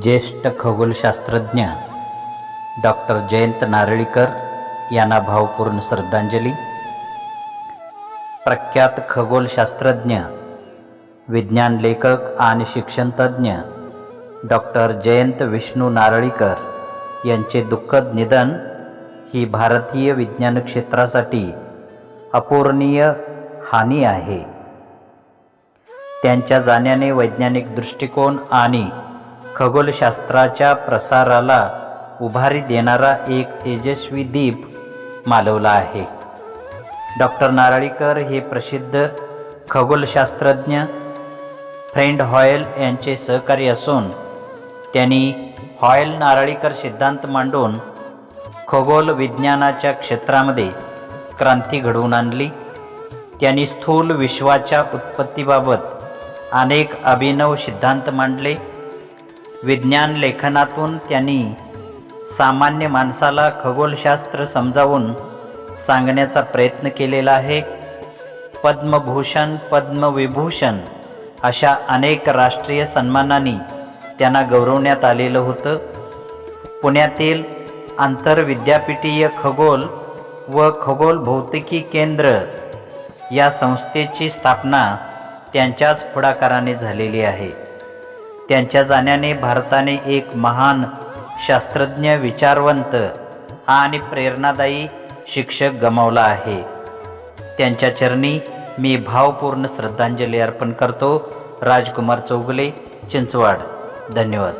ज्येष्ठ खगोलशास्त्रज्ञ डॉक्टर जयंत नारळीकर यांना भावपूर्ण श्रद्धांजली. प्रख्यात खगोलशास्त्रज्ञ विज्ञान लेखक आणि शिक्षणतज्ज्ञ डॉक्टर जयंत विष्णू नारळीकर यांचे दुःखद निधन ही भारतीय विज्ञान क्षेत्रासाठी अपूर्णीय हानी आहे. त्यांच्या जाण्याने वैज्ञानिक दृष्टिकोन आणि खगोलशास्त्राच्या प्रसाराला उभारी देणारा एक तेजस्वी दीप मालवला आहे. डॉक्टर नारळीकर हे प्रसिद्ध खगोलशास्त्रज्ञ फ्रेंड हॉयल यांचे सहकारी असून त्यांनी हॉयल नारळीकर सिद्धांत मांडून खगोल विज्ञानाच्या क्षेत्रामध्ये क्रांती घडवून आणली. त्यांनी स्थूल विश्वाच्या उत्पत्तीबाबत अनेक अभिनव सिद्धांत मांडले. विज्ञान लेखनातून त्यांनी सामान्य माणसाला खगोलशास्त्र समजावून सांगण्याचा प्रयत्न केलेला आहे. पद्मभूषण पद्मविभूषण अशा अनेक राष्ट्रीय सन्मानांनी त्यांना गौरवण्यात आलेलं होतं. पुण्यातील आंतरविद्यापीठीय खगोल व खगोल भौतिकी केंद्र या संस्थेची स्थापना त्यांच्याच पुढाकाराने झालेली आहे. त्यांच्या जाण्याने भारताने एक महान शास्त्रज्ञ विचारवंत आणि प्रेरणादायी शिक्षक गमावला आहे. त्यांच्या चरणी मी भावपूर्ण श्रद्धांजली अर्पण करतो. राजकुमार चौगुले चिंचवाड. धन्यवाद.